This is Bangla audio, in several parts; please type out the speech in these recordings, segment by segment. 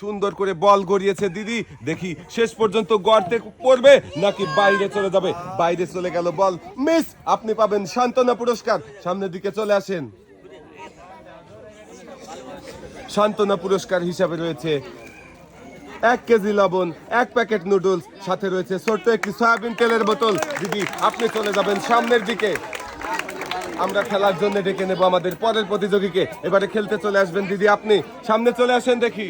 সুন্দর করে বল গড়িয়েছে, দিদি। দেখি শেষ পর্যন্ত গর্তে পড়বে নাকি বাইরে চলে যাবে? বাইরে চলে গেল বল। মিস, আপনি পাবেন সান্ত্বনা পুরস্কার। সামনের দিকে চলে আসেন। সান্ত্বনা পুরস্কার হিসাবে রয়েছে এক কেজি লবণ, এক প্যাকেট নুডলস, সাথে রয়েছে ছোট্ট একটি সয়াবিন তেলের বোতল। দিদি, আপনি চলে যাবেন সামনের দিকে। আমরা খেলার জন্য ডেকে নেব আমাদের পরের প্রতিযোগীকে। এবারে খেলতে চলে আসবেন দিদি, আপনি। সামনে চলে আসেন দেখি।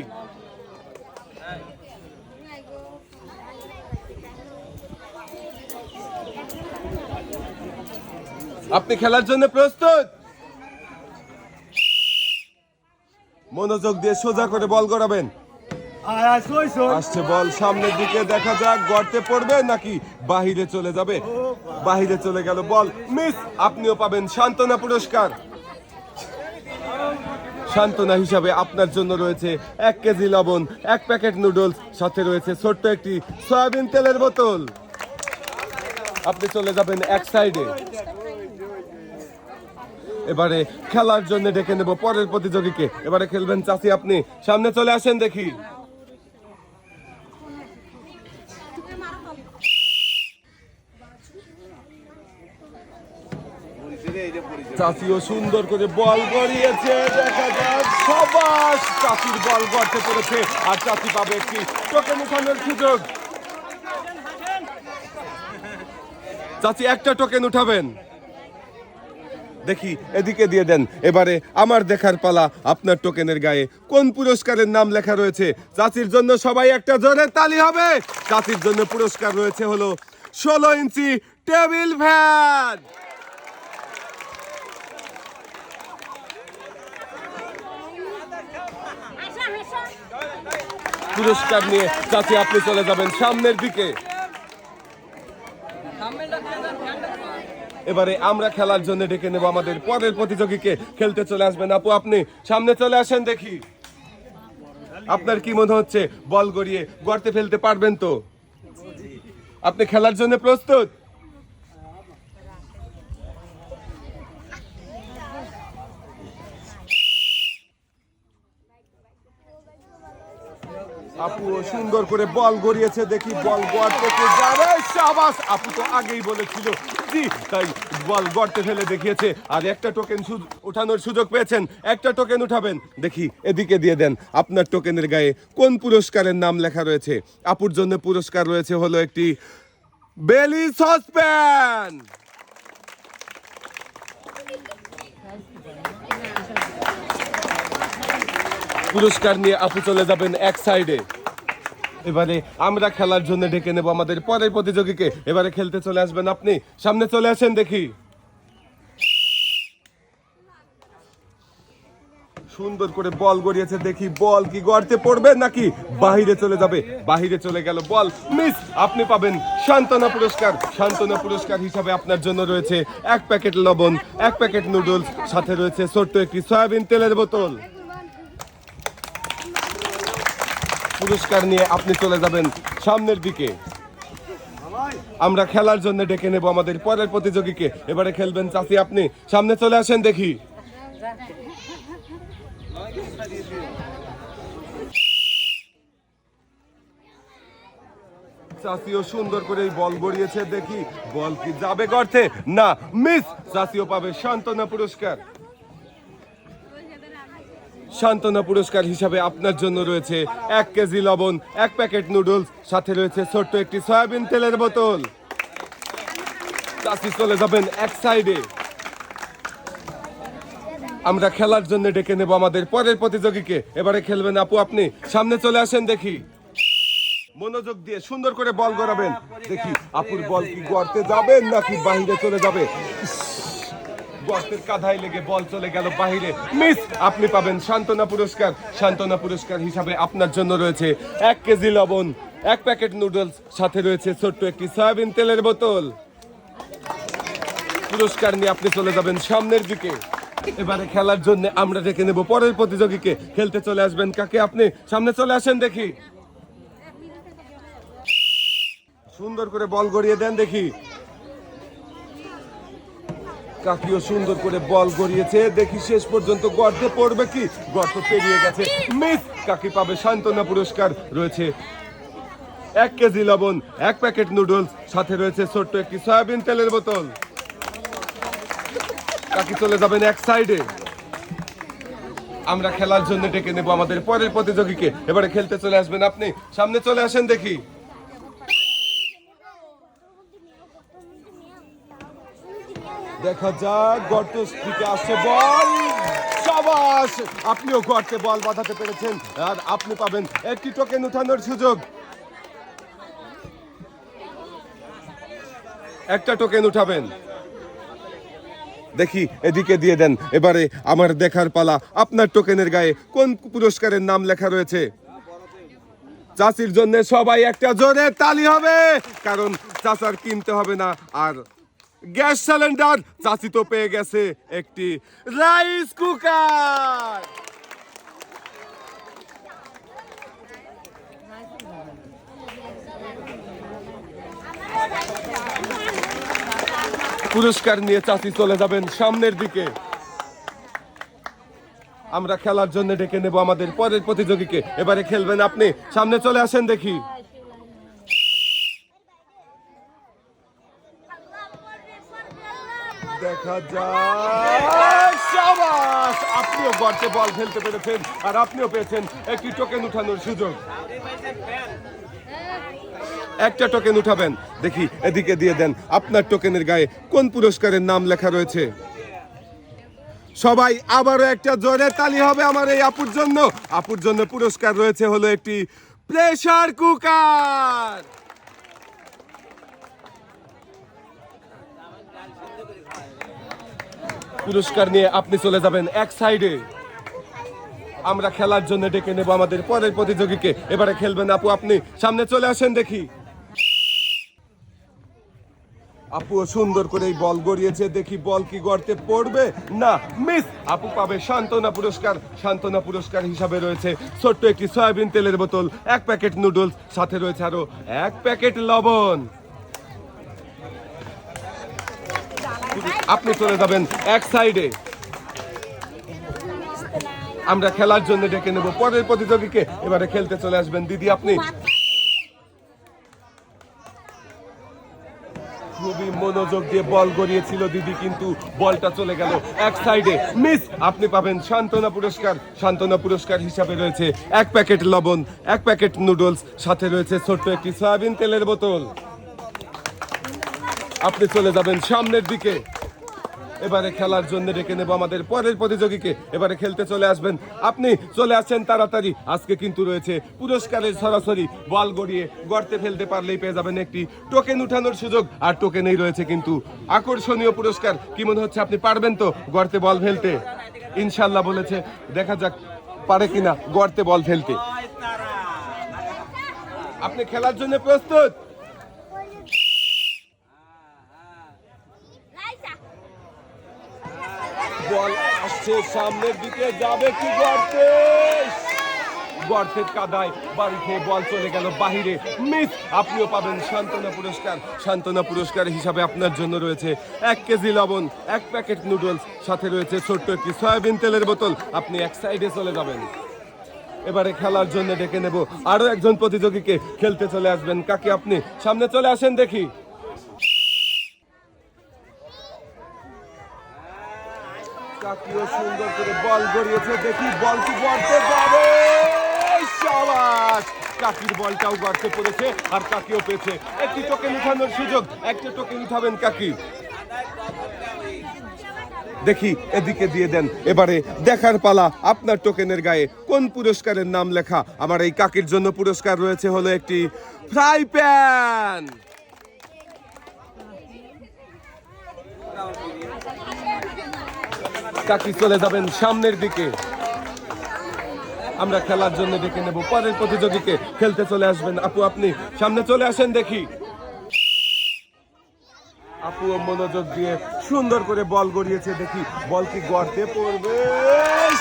আপনি খেলার জন্য প্রস্তুত? মনোযোগ দিয়ে সোজা করে বল গড়াবেন। আসছে বল সামনের দিকে দেখা যাক গর্তে পড়বে নাকি বাহিরে চলে যাবে। বাহিরে চলে গেল বল। মিস আপনিও পাবেন সান্ত্বনা পুরস্কার। সান্ত্বনা হিসাবে আপনার জন্য রয়েছে এক কেজি লবণ এক প্যাকেট নুডলস সাথে রয়েছে ছোট্ট একটি সয়াবিন তেলের বোতল। আপনি চলে যাবেন এক সাইডে। এবারে খেলার জন্য ডেকে নেব পরের প্রতিযোগীকে। এবারে খেলবেন চাচি আপনি। সামনে চলে আসেন দেখি। চাচিও সুন্দর করে বল গড়িয়েছে, দেখা যাক। সবাস! চাচির বল গড়তে পড়েছে আর চাচি পাবে একটি টোকেন উঠানোর সুযোগ। চাচি, একটা টোকেন উঠাবেন। দেখি, এদিকে দিয়ে দেন। এবারে আমার দেখার পালা আপনার টোকেনের গায়ে। কোন পুরস্কারের নাম লেখা রয়েছে? চাচির জন্য সবাই একটা জোরে তালি হবে। চাচির জন্য পুরস্কার রয়েছে হলো ষোলো ইঞ্চি টেবিল ফ্যান। পুরস্কার নিয়ে চাচি, আপনি চলে যাবেন সামনের দিকে। এবারে আমরা খেলার জন্য ডেকে নেব আমাদের পরের প্রতিযোগীকে। খেলতে চলে আসবেন আপু, আপনি সামনে চলে আসেন দেখি। আপনার কি মনে হচ্ছে, বল গড়িয়ে গড়তে ফেলতে পারবেন তো? আপনি খেলার জন্য প্রস্তুত? আপু সুন্দর করে বল গড়িয়েছে, দেখি বল গড়তে যাবে। সাবাস, আপু তো আগেই বলেছিল, জি, তাই বল গড়তে ফেলে দেখিয়েছে। আর একটা টোকেন উঠানোর সুযোগ পেয়েছেন, একটা টোকেন উঠাবেন। দেখি, এদিকে দিয়ে দেন, আপনার টোকেনের গায়ে কোন পুরস্কারের নাম লেখা রয়েছে? আপুর জন্য পুরস্কার রয়েছে হলো একটি বেলি সসপ্যান। পুরস্কার নিয়ে আপু চলে যাবেন এক সাইডে এবারে আমরা খেলার জন্য ডেকে নেব আমাদের পরের প্রতিযোগীকে। এবারে খেলতে চলে আসবেন আপনি। সামনে চলে আসেন দেখি। সুন্দর করে বল গড়িয়েছে, দেখি বল কি গড়তে পড়বে নাকি বাহিরে চলে যাবে। বাহিরে চলে গেল বল। মিস, আপনি পাবেন সান্ত্বনা পুরস্কার। সান্ত্বনা পুরস্কার হিসাবে আপনার জন্য রয়েছে এক প্যাকেট লবণ, এক প্যাকেট নুডলস, সাথে রয়েছে ছোট্ট একটি সয়াবিন তেলের বোতল। পুরস্কার নিয়ে আপনি চলে যাবেন সামনের দিকে। আমরা খেলার জন্য ডেকে নেব আমাদের পরের প্রতিযোগীকে। এবারে খেলবেন চাচি আপনি। সামনে চলে আসেন দেখি। চাচিও সুন্দর করে এই বল গড়িয়েছে, দেখি। বল কি যাবে গর্তে? না, মিস! চাচিও পাবে সান্ত্বনা পুরস্কার। সান্ত্বনা পুরস্কার হিসাবে আপনার জন্য রয়েছে এক কেজি লবণ, এক প্যাকেট নুডলস, সাথে রয়েছে ছোট্ট একটি সয়াবিন তেলের বোতল। চলে যাবেন এক সাইডে। আমরা খেলার জন্য ডেকে নেব আমাদের পরের প্রতিযোগীকে। এবারে খেলবেন আপু, আপনি সামনে চলে আসেন দেখি। মনোযোগ দিয়ে সুন্দর করে বল গড়াবেন। দেখি আপুর বল কি গড়তে যাবেন নাকি বাহিরে চলে যাবে। গর্তের কাঁধায় লেগে বল চলে গেল বাহিরে। মিস, আপনি পাবেন সান্ত্বনা পুরস্কার। সান্ত্বনা পুরস্কার হিসাবে আপনার জন্য রয়েছে এক কেজি লবণ, এক প্যাকেট নুডলস, সাথে রয়েছে ছোট্ট একটি সয়াবিন তেলের বোতল। পুরস্কার নিয়ে আপনি চলে যাবেন সামনের দিকে। এবারে খেলার জন্য আমরা ডেকে নেব পরের প্রতিযোগীকে। খেলতে চলে আসবেন কাকে আপনি? সামনে চলে আসেন দেখি। সুন্দর করে বল গড়িয়ে দেন দেখি। কাকিও সুন্দর করে বল গড়িয়েছে। দেখি শেষ পর্যন্ত গর্তে পড়বে কি? গর্ত পেরিয়ে গেছে। মিস, কাকি পাবে সান্ত্বনা পুরস্কার। রয়েছে এক কেজি লবণ, এক প্যাকেট নুডলস, সাথে রয়েছে ছোট্ট একটি সয়াবিন তেলের বোতল। কাকি চলে যাবেন এক সাইডে। আমরা খেলার জন্য ডেকে নেব আমাদের পরের প্রতিযোগীকে। এবারে খেলতে চলে আসবেন আপনি। সামনে চলে আসেন দেখি। দেখা যাক গর্ত থেকে আসছে বল। সাবাস! আপনিও গর্তে বল বাঁধাতে পেরেছেন, আর আপনি পাবেন একটি টোকেন উঠানোর সুযোগ। একটা টোকেন উঠাবেন। দেখি, এদিকে দিয়ে দেন। এবারে আমার দেখার পালা। আপনার টোকেনের গায়ে কোন পুরস্কারের নাম লেখা রয়েছে? চাষির জন্য সবাই একটা জোরে তালি হবে, কারণ চাষার কিনতে হবে না, আর গ্যাস সিলিন্ডার চাষি তো পেয়ে গেছে একটি রাইস কুকার। পুরস্কার নিয়ে চাষি চলে যাবেন সামনের দিকে। আমরা খেলার জন্য ডেকে নেব আমাদের পরের প্রতিযোগীকে। এবারে খেলবেন আপনি। সামনে চলে আসেন দেখি। দেখা যায় আপনিও গর্তে বল ফেলতে পেরেছেন আর আপনিও পেয়েছেন একটি টোকেন উঠানোর সুযোগ। একটা টোকেন উঠাবেন। দেখি, এদিকে দিয়ে দেন। আপনার টোকেনের গায়ে কোন পুরস্কারের নাম লেখা রয়েছে? সবাই, আবারও একটা জোরে তালি হবে আমার এই আপুর জন্য। আপুর জন্য পুরস্কার রয়েছে হলো একটি প্রেসার কুকার পুরস্কার নিয়ে আপনি চলে যাবেন এক সাইডে। আমরা খেলার জন্য ডেকে নেব আমাদের পরের প্রতিযোগীকে। এবারে খেলবেন আপু, আপনি সামনে চলে আসেন দেখি। আপুও সুন্দর করে এই বল গড়িয়েছে, দেখি বল কি গড়তে পড়বে? না, মিস! আপু পাবে সান্ত্বনা পুরস্কার। সান্ত্বনা পুরস্কার হিসাবে রয়েছে ছোট্ট একটি সয়াবিন তেলের বোতল, এক প্যাকেট নুডলস, সাথে রয়েছে আরও এক প্যাকেট লবণ। আপনি চলে যাবেন এক সাইডে। আমরা খেলার জন্য ডেকে নেব পরের প্রতিযোগীকে। এবারে খেলতে চলে আসবেন। দিদি, আপনি? খুবই মনোযোগ দিয়ে বল গড়িয়েছিল দিদি, কিন্তু বলটা চলে গেল এক সাইডে। মিস, আপনি পাবেন সান্ত্বনা পুরস্কার। সান্ত্বনা পুরস্কার হিসাবে রয়েছে এক প্যাকেট লবণ, এক প্যাকেট নুডলস, সাথে রয়েছে ছোট্ট একটি সয়াবিন তেলের বোতল। আপনি চলে যাবেন সামনের দিকে। এবারে খেলার জন্য ডেকে নেব আমাদের পরের প্রতিযোগীকে। এবারে খেলতে চলে আসবেন। আপনি চলে আসেন তাড়াতাড়ি। আজকে কিন্তু রয়েছে পুরস্কারের সরাসরি বল গড়িয়ে গর্তে ফেলতে পারলেই পেয়ে যাবেন একটি টোকেন উঠানোর সুযোগ। আর টোকেনেই রয়েছে কিন্তু আকর্ষণীয় পুরস্কার। কি মনে হচ্ছে আপনি পারবেন তো গর্তে বল ফেলতে? ইনশাল্লাহ বলেছে, দেখা যাক পারে কিনা গর্তে বল ফেলতে। আপনি খেলার জন্য প্রস্তুত? বল আসছে সামনের দিকে, যাবে কি গর্তে? গর্তের কাদায় বাড়ি খেয়ে বল চলে গেল বাহিরে। মিস, আপনিও পাবেন সান্ত্বনা পুরস্কার। সান্ত্বনা পুরস্কার হিসাবে আপনার জন্য রয়েছে এক কেজি লবণ, এক প্যাকেট নুডলস, সাথে রয়েছে ছোট্ট একটি সয়াবিন তেলের বোতল। আপনি এক সাইডে চলে যাবেন। এবারে খেলার জন্য ডেকে নেব আরও একজন প্রতিযোগীকে। খেলতে চলে আসবেন। কাকে আপনি? সামনে চলে আসেন দেখি। কাকিও সুন্দর করে বল গড়িয়েছে। দেখি বল গড়তে সাবাস! কাকির বলটাও গড়তে পড়েছে আর কাকিও পেয়েছে। একটি টোকেন উঠানোর সুযোগ, একটা টোকেন উঠাবেন কাকি। দেখি, এদিকে দিয়ে দেন। এবারে দেখার পালা, আপনার টোকেনের গায়ে। কোন পুরস্কারের নাম লেখা? আমার এই কাকির জন্য পুরস্কার রয়েছে হলো একটি ফ্রাই প্যান কাকি চলে যাবেন সামনের দিকে। আমরা খেলার জন্য ডেকে নেব, পরের প্রতিযোগীকে খেলতে চলে আসবেন। আপু, আপনি সামনে চলে আসেন দেখি। আপুও মনোযোগ দিয়ে সুন্দর করে বল গড়িয়েছে, দেখি বল কি গর্তে পড়বে?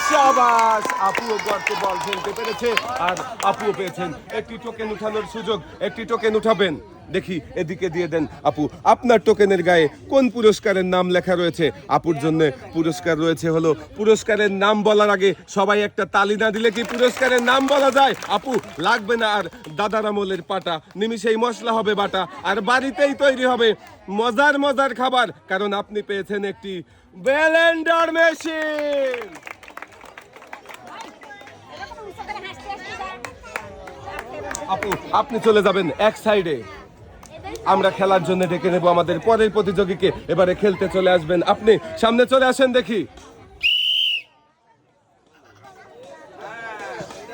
সাবাস! আপুও গর্তে বল ফেলতে পেরেছে, আর আপুও পেয়েছেন। একটি টোকেন উঠানোর সুযোগ, একটি টোকেন উঠাবেন। দেখি এদিকে দিয়ে দেন আপু। আপনার টোকেনের গায়ে কোন পুরস্কারের নাম লেখা রয়েছে? আপুর জন্য পুরস্কার রয়েছে হলো, পুরস্কারের নাম বলার আগে সবাই একটা তালি না দিলে কি পুরস্কারের নাম বলা যায়? আপু, লাগবে না আর দাদার আমলের পাটা। নিমিষেই মশলা হবে বাটা, আর বাড়িতেই তৈরি হবে মজার মজার খাবার, কারণ আপনি পেয়েছেন একটি ব্যালেন্ডার মেশিন। আপু, আপনি চলে যাবেন এক সাইডে আমরা খেলার জন্য ডেকে নেব আমাদের পরের প্রতিযোগীকে। এবারে খেলতে চলে আসবেন আপনি। সামনে চলে আসেন দেখি।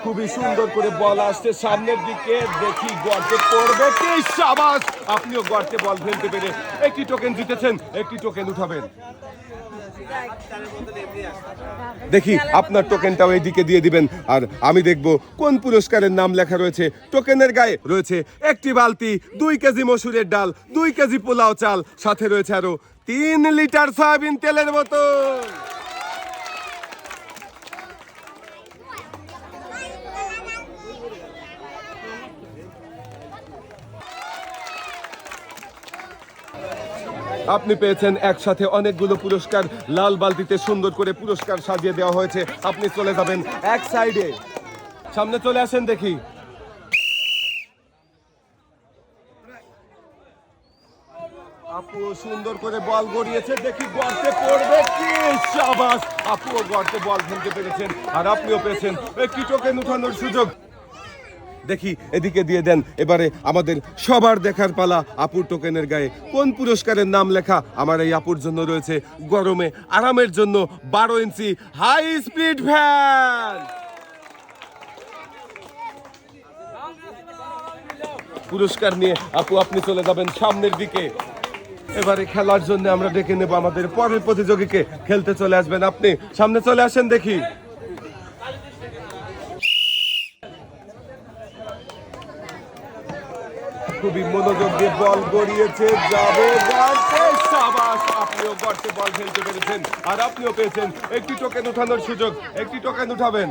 খুবই সুন্দর করে বল আসছে সামনের দিকে। দেখি গর্তে পড়বে আপনিও গর্তে বল ফেলতে পেরে একটি টোকেন জিতেছেন, একটি টোকেন উঠাবেন। দেখি, আপনার টোকেনটাও এইদিকে দিয়ে দিবেন। আর আমি দেখব কোন পুরস্কারের নাম লেখা রয়েছে। টোকেনের গায়ে রয়েছে একটি বালতি, দুই কেজি মসুরের ডাল, দুই কেজি পোলাও চাল, সাথে রয়েছে আরও তিন লিটার সয়াবিন তেলের বোতল। আপনি পেয়েছেন একসাথে অনেকগুলো পুরস্কার। লাল বালতিতে সুন্দর করে পুরস্কার সাজিয়ে দেওয়া হয়েছে। আপনি চলে যাবেন এক সাইডে সামনে চলে আসেন দেখি। আপু সুন্দর করে বল গড়িয়েছে। দেখি গর্তে পড়বে কি? সাবাস! আপুও গর্তে বল ফেলতে পেরেছেন। আর আপনিও পেয়েছেন। একটি টোকেন উঠানোর সুযোগ। দেখি, এদিকে দিয়ে দেন। এবারে আমাদের সবার দেখার পালা আপুর টোকেনের গায়ে। কোন পুরস্কারের নাম লেখা আমার এই আপুর জন্য রয়েছে? গরমে, আরামের জন্য বারো ইঞ্চি হাই স্পিড ফ্যান পুরস্কার নিয়ে আপু, আপনি চলে যাবেন সামনের দিকে। এবারে খেলার জন্য আমরা ডেকে নেব আমাদের পরের প্রতিযোগীকে। খেলতে চলে আসবেন আপনি। সামনে চলে আসেন দেখি। খুবই মনোযোগ দিয়ে বল গড়িয়েছে, যাবে আপনিও গর্তে বল পেরেছেন, আর আপনিও পেয়েছেন। একটি টোকেন উঠানোর সুযোগ, একটি টোকেন উঠাবেন।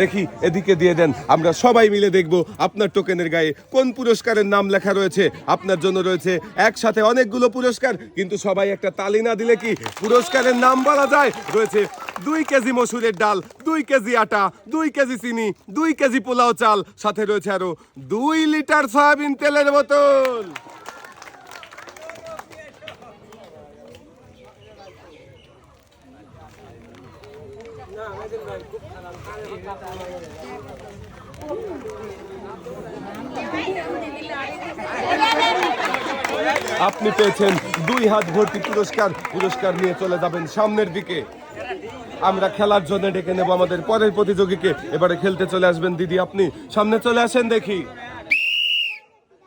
দেখি, এদিকে দিয়ে দেন। আমরা সবাই মিলে দেখব আপনার টোকেনের গায়ে কোন পুরস্কারের নাম লেখা রয়েছে। আপনার জন্য রয়েছে একসাথে অনেকগুলো পুরস্কার, কিন্তু সবাই একটা তালি না দিলে কি পুরস্কারের নাম বলা যায়? রয়েছে দুই কেজি মসুরের ডাল, দুই কেজি আটা, দুই কেজি চিনি, দুই কেজি পোলাও চাল, সাথে রয়েছে আরও দুই লিটার সয়াবিন তেলের বোতল। আপনি পেয়েছেন দুই হাত ভর্তি পুরস্কার। পুরস্কার নিয়ে চলে যাবেন সামনের দিকে। আমরা খেলার জন্য ডেকে নেব আমাদের পরের প্রতিযোগীকে। এবারে খেলতে চলে আসবেন দিদি আপনি। সামনে চলে আসেন দেখি।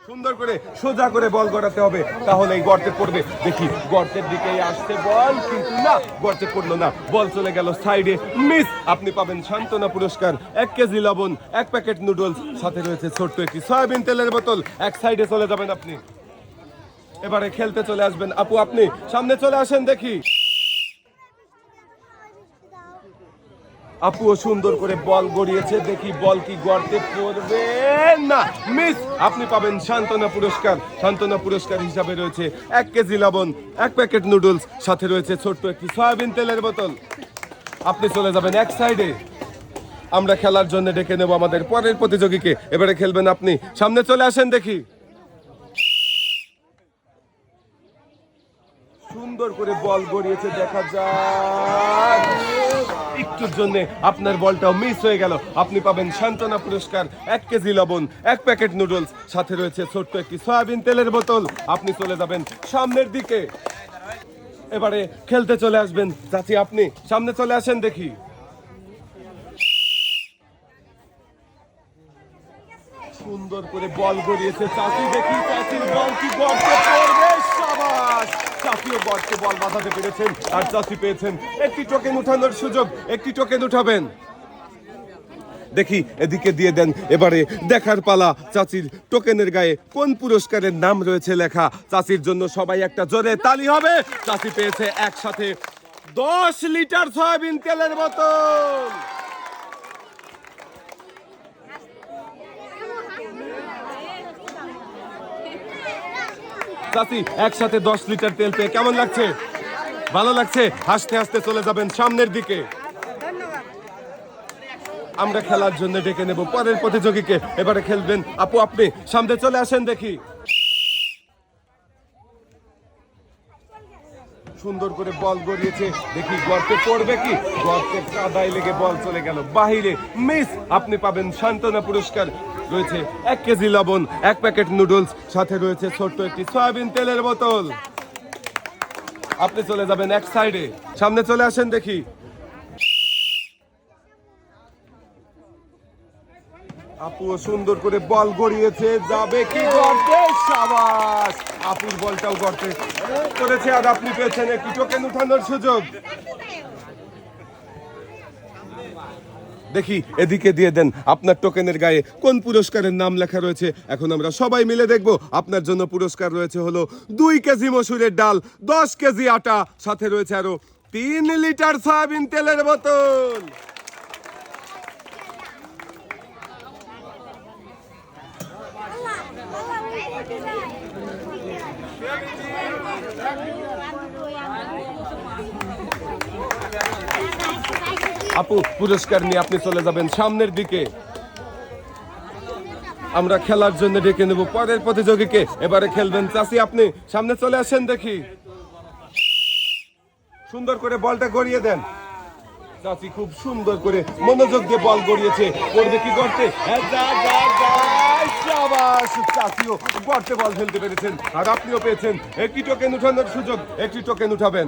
সুন্দর করে সোজা করে বল গড়াতে হবে তাহলে এই গর্তে পড়বে। দেখি, গর্তের দিকে আসছে বল, কিন্তু না, গর্তে পড়ল না। বল চলে গেল সাইডে। মিস, আপনি পাবেন সান্ত্বনা পুরস্কার। এক কেজি লবণ, এক প্যাকেট নুডলস। সাথে রয়েছে ছোট্ট একটি সয়াবিন তেলের বোতল। এক সাইডে চলে যাবেন আপনি। এবারে খেলতে চলে আসবেন। আপু, আপনি সামনে চলে আসেন, দেখি। আপুও সুন্দর করে বল গড়িয়েছে, দেখি বল কি গর্তে পড়বে না মিস আপনি পাবেন সান্ত্বনা পুরস্কার। সান্ত্বনা পুরস্কার হিসাবে রয়েছে এক কেজি লবণ, এক প্যাকেট নুডলস, সাথে রয়েছে ছোট্ট একটি সয়াবিন তেলের বোতল। আপনি চলে যাবেন এক সাইডে আমরা খেলার জন্য ডেকে নেব আমাদের পরের প্রতিযোগীকে। এবারে খেলবেন আপনি। সামনে চলে আসেন দেখি। সুন্দর করে বল গড়িয়েছে, দেখা যায় একটুর জন্য আপনার বলটাও মিস হয়ে গেল। আপনি পাবেন সান্ত্বনা পুরস্কার, এক কেজি লবণ, এক প্যাকেট নুডলস সাথে রয়েছে ছোট্ট একটি সয়াবিন তেলের বোতল। আপনি চলে যাবেন সামনের দিকে। এবারে খেলতে চলে আসবেন। চাচি, আপনি সামনে চলে আসেন দেখি। সুন্দর করে বল গড়িয়েছে চাচি, দেখি চাচির বল কি পড়বে? চাচিও গর্তে বল বাঁধাতে পেরেছেন, আর চাচি পেয়েছেন। একটি টোকেন উঠানোর সুযোগ, একটি টোকেন উঠাবেন। দেখি, এদিকে দিয়ে দেন। এবারে দেখার পালা, চাচির টোকেনের গায়ে কোন পুরস্কারের নাম রয়েছে লেখা। চাচির জন্য সবাই একটা জোরে তালি হবে। চাচি পেয়েছে একসাথে দশ লিটার সয়াবিন তেলের বোতল। চাচি, একসাথে দশ লিটার তেল পেয়ে কেমন লাগছে? ভালো লাগছে? হাসতে হাসতে চলে যাবেন সামনের দিকে। আমরা খেলার জন্য ডেকে নেব পরের প্রতিযোগীকে। এবারে খেলবেন। আপু, আপনি সামনে চলে আসেন দেখি। সুন্দর করে বল গড়িয়েছে। দেখি গর্তে পড়বে কি? গর্তে কাদায় লেগে বল চলে গেল। বাহিরে মিস আপনি পাবেন সান্ত্বনা পুরস্কার। রয়েছে এক কেজি লবণ, এক প্যাকেট নুডলস সাথে রয়েছে ছোট্ট একটি সয়াবিন তেলের বোতল। আপনি চলে যাবেন এক সাইডে সামনে চলে আসেন দেখি। আপুও সুন্দর করে বল গড়িয়েছে। যাবে কি গর্তে? সাবাস! আপুর বলটাও গর্তে করেছে আর আপনি পেয়েছেন একটি টোকেন উঠানোর সুযোগ। দেখি, এদিকে দিয়ে দেন। আপনার টোকেনের গায়ে কোন পুরস্কারের নাম লেখা রয়েছে? এখন আমরা সবাই মিলে দেখব। আপনার জন্য পুরস্কার রয়েছে হলো দুই কেজি মসুরের ডাল, দশ কেজি আটা, সাথে রয়েছে আরও তিন লিটার সয়াবিন তেলের বোতল। আপু পুরস্কার নিয়ে আপনি চলে যাবেন সামনের দিকে। আমরা খেলার জন্য ডেকে নেব পরের প্রতিযোগীকে। এবারে খেলবেন চাষি আপনি। সামনে চলে আসেন দেখি। সুন্দর করে বলটা গড়িয়ে দেন। চাচি খুব সুন্দর করে মনোযোগ দিয়ে বল গড়িয়েছে। করবে কি করতে হ্যাঁ, যা, যা, যা, চাচিও বল ফেলতে পেরেছেন। আর আপনিও পেয়েছেন একটি টোকেন উঠানোর সুযোগ, একটি টোকেন উঠাবেন।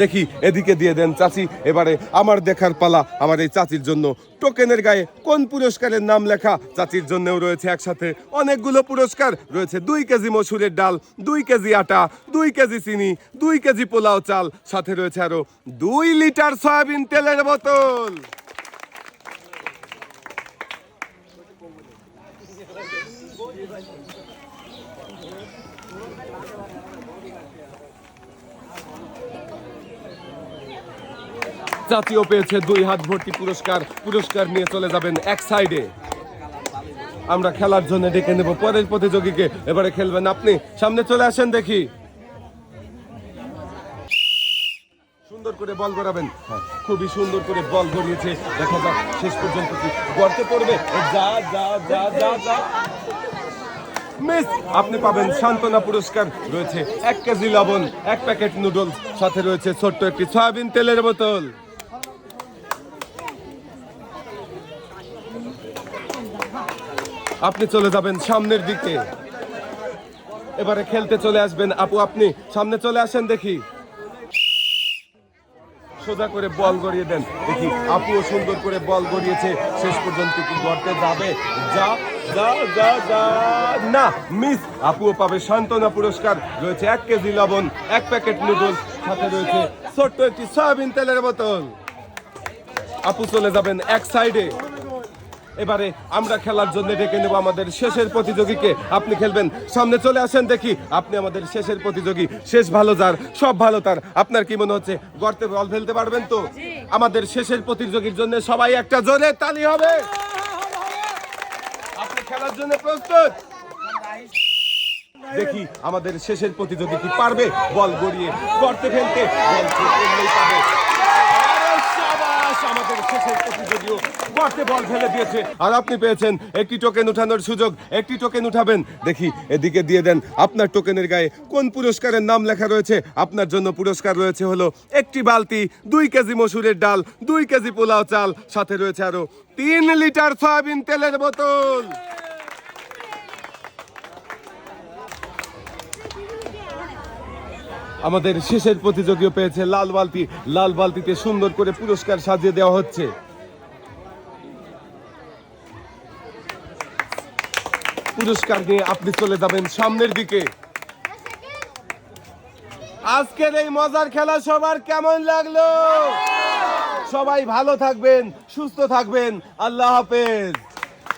দেখি, এদিকে দিয়ে দেন চাচি। এবারে আমার দেখার পালা আমার এই চাচির জন্য। টোকেনের গায়ে কোন পুরস্কারের নাম লেখা? চাচির জন্যও রয়েছে একসাথে অনেকগুলো পুরস্কার। রয়েছে দুই কেজি মসুরের ডাল, দুই কেজি আটা, দুই কেজি চিনি, দুই কেজি পোলাও চাল। সাথে রয়েছে আরও দুই লিটার সয়াবিন তেলের বোতল। জাতীয় পেয়েছে দুই হাত ভর্তি পুরস্কার। পুরস্কার নিয়ে চলে যাবেন এক সাইডে আমরা খেলার জন্য ডেকে নেব পরের প্রতিযোগীকে। এবারে খেলবেন আপনি। সামনে চলে আসেন দেখি। সুন্দর করে বল গড়াবেন। খুবই সুন্দর করে বল গড়িয়েছে। দেখা যাক শেষ পর্যন্ত কি গড়তে পড়বে। যা যা যা যা যা। মিস, আপনি পাবেন সান্ত্বনা পুরস্কার। রয়েছে এক কেজি লবণ, এক প্যাকেট নুডলস, সাথে রয়েছে ছোট্ট একটি সয়াবিন তেলের বোতল। আপনি চলে যাবেন সামনের দিকে। এবারে খেলতে চলে আসবেন আপু, আপনি সামনে চলে আসেন দেখি। সোজা করে বল গড়িয়ে দেন। দেখি, আপুও সুন্দর করে বল গড়িয়েছে। শেষ পর্যন্ত কি গড়তে যাবে। যা না মিস আপুও পাবে সান্ত্বনা পুরস্কার রয়েছে এক কেজি লবণ এক প্যাকেট নুডলস সাথে রয়েছে ছোট্ট একটি সয়াবিন তেলের বোতল। আপু চলে যাবেন এক সাইডে। এবারে আমরা খেলার জন্য ডেকে নেব আমাদের শেষের প্রতিযোগীকে। আপনি খেলবেন সামনে চলে আসেন দেখি। আপনি আমাদের শেষের প্রতিযোগী। শেষ ভালো যার সব ভালো তার। আপনার কি মনে হচ্ছে গর্তে বল ফেলতে পারবেন তো? আমাদের শেষের প্রতিযোগীর জন্য সবাই একটা জোরে তালি হবে। খেলার জন্য প্রস্তুত। দেখি আমাদের শেষের প্রতিযোগী কি পারবে? বল গড়িয়ে গর্তে ফেলতে আর আপনি পেয়েছেন একটি টোকেন উঠানোর সুযোগ। একটি টোকেন উঠাবেন। দেখি, এদিকে দিয়ে দেন। আপনার টোকেনের গায়ে কোন পুরস্কারের নাম লেখা রয়েছে? আপনার জন্য পুরস্কার রয়েছে হলো একটি বালতি, দুই কেজি মসুরের ডাল, দুই কেজি পোলাও চাল। সাথে রয়েছে আরও তিন লিটার সয়াবিন তেলের বোতল। আমাদের শেষের প্রতিযোগীও পেয়েছে লাল বালতি। লাল বালতিতে সুন্দর করে পুরস্কার সাজিয়ে দেওয়া হচ্ছে। পুরস্কার নিয়ে আপনি চলে যাবেন সামনের দিকে। আজকের এই মজার খেলা সবার কেমন লাগল? সবাই ভালো থাকবেন, সুস্থ থাকবেন। আল্লাহ হাফেজ।